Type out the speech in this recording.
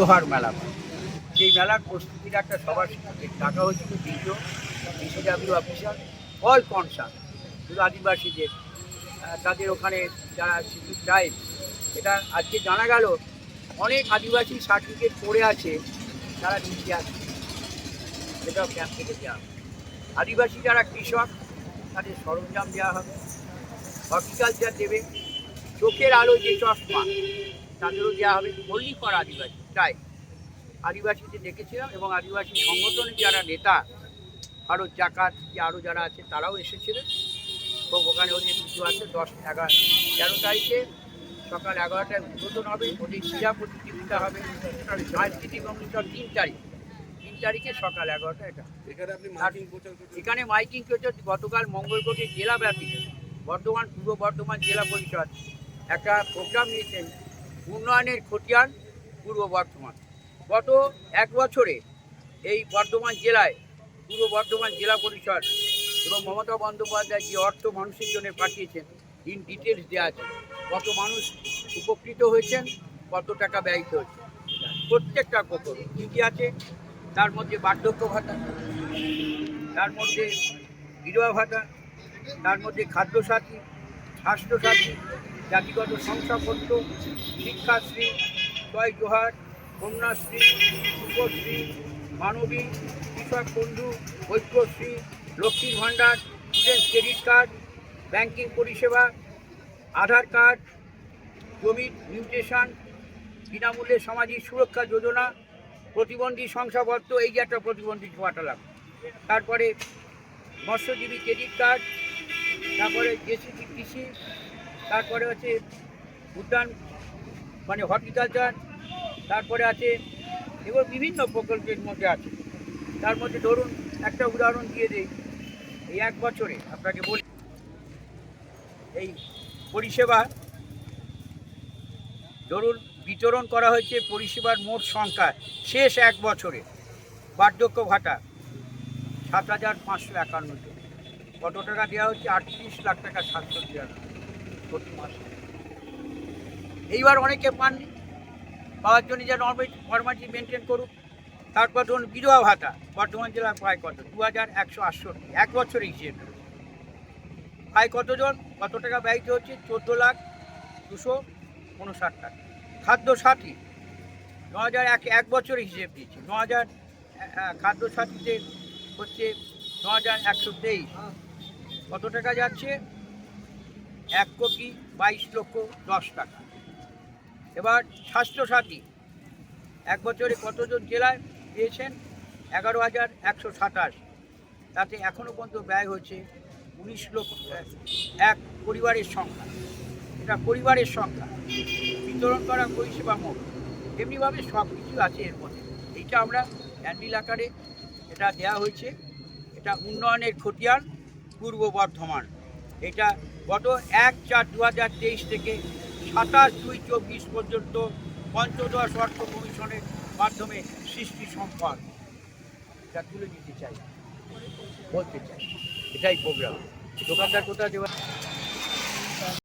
জোহার মেলা সেই মেলার প্রস্তুতির একটা সবার ডাকা হয়েছিল BDO BCW officer all concern শুধু আদিবাসীদের তাদের ওখানে যারা শিশু ট্রাইব এটা আজকে জানা গেল, অনেক আদিবাসী সার্টিফিকেট পড়ে আছে তারা নিচে আছে। সেটাও ক্যাম্প থেকে দেওয়া হবে। আদিবাসী যারা কৃষক, তাদের সরঞ্জাম দেওয়া হবে। হর্টিকালচার দেবে। চোখের আলো যে চশমা তাদেরও দেওয়া হবে। পল্লী করা আদিবাসী। তাই আদিবাসীদের দেখেছিলাম এবং আদিবাসী সংগঠনের যারা নেতা আরও জাকাত কি আরও যারা আছে তারাও এসেছিলেন। তো ওখানে ওদের কিছু আছে দশ এগারো তেরো তারিখে সকাল এগারোটায় উদ্বোধন হবে। ওদের ক্রীড়া প্রতিযোগিতা হবে। সাংস্কৃতিক অনুষ্ঠান তিন তারিখ। তিন তারিখে সকাল এগারোটা এটা। এখানে আপনি মার্কিং প্রচার করছেন? এখানে মাইকিং চলছে গতকাল মঙ্গলকোটে জেলাব্যাপী। বর্ধমান পূর্ব বর্ধমান জেলা পরিষদ একটা প্রোগ্রাম নিয়েছেন। উন্নয়নের খতিয়ান পূর্ব বর্ধমান। গত এক বছরে এই বর্ধমান জেলায় পূর্ব বর্ধমান জেলা পরিষদ এবং মমতা বন্দ্যোপাধ্যায় যে অর্থ মানুষের জন্য পাঠিয়েছেন ইন ডিটেলস দেওয়া আছে, কত মানুষ উপকৃত হয়েছেন, কত টাকা ব্যয়িত হচ্ছে প্রত্যেকটা প্রকল্প কী কী আছে, তার মধ্যে বার্ধক্য ভাতা, তার মধ্যে বিধবা ভাতা, তার মধ্যে খাদ্যসাথী, স্বাস্থ্যসাথী জাতিগত শংসাপত্র, শিক্ষাশ্রী জয় জোহার কন্যাশ্রী রূপশ্রী মানবী, কৃষক বন্ধু, ঐক্যশ্রী, লক্ষ্মীর ভাণ্ডার স্টুডেন্ট ক্রেডিট কার্ড ব্যাংকিং পরিষেবা, আধার কার্ড, জমির মিউটেশন বিনামূল্যে সামাজিক সুরক্ষা যোজনা, প্রতিবন্ধী শংসাপত্র, এই যে একটা প্রতিবন্ধী পাঠালাম তারপরে মৎস্যজীবী ক্রেডিট কার্ড তারপরে জেসিপি কৃষি তারপরে হচ্ছে উদ্যান মানে হর্টিকালচার তারপরে আছে এগুলো বিভিন্ন প্রকল্পের মধ্যে আছে। তার মধ্যে ধরুন একটা উদাহরণ দিয়ে দিই, এই এক বছরে আপনাকে বলি, এই পরিষেবা, ধরুন বিতরণ করা হয়েছে পরিষেবার মোট সংখ্যা শেষ এক বছরে, বার্ধক্য ভাতা সাত হাজার পাঁচশো একান্ন জন। কত টাকা দেওয়া হচ্ছে? আটত্রিশ লাখ টাকা সাতশো তিরানব্বই প্রতি মাসে। এইবার অনেকে পাননি পাওয়ার জন্য যে নর্মাল ফর্মালিটি মেনটেন করুক তারপর ধরুন বিধবা ভাতা, বর্ধমান জেলার প্রায় কত দু হাজার একশো আটষট্টি, এক বছরে হিসেবে। প্রায় কতজন? কত টাকা ব্যয়িত হচ্ছে? চোদ্দ লাখ দুশো উনষাট টাকা। খাদ্য সাথী ন হাজার এক এক বছরে হিসেব দিয়েছি। ন হাজার খাদ্য সাথীতে হচ্ছে ন হাজার একশো তেইশ। কত টাকা যাচ্ছে? এক কোটি বাইশ লক্ষ দশ টাকা। এবার স্বাস্থ্যসাথী, এক বছরে কতজন জেলায় পেয়েছেন? এগারো হাজার একশো সাতাশ। তাতে এখনও পর্যন্ত ব্যয় হচ্ছে উনিশ লক্ষ, এক পরিবারের সংখ্যা। এটা পরিবারের সংখ্যা। বিতরণ করা পরিষেবা মোট। এমনিভাবে সব কিছু আছে এর মধ্যে। এইটা আমরা হ্যান্ডিল আকারে এটা দেওয়া হয়েছে। এটা উন্নয়নের খতিয়ান, পূর্ব বর্ধমান। এটা গত এক চার দু থেকে সাতাশ দুই চব্বিশ পর্যন্ত পঞ্চদশ অর্থ কমিশনের মাধ্যমে সৃষ্টি সম্পদ এটা তুলে নিতে চাই। বলতে চাই। এটাই প্রোগ্রাম। দোকানদার কোথায় দেওয়া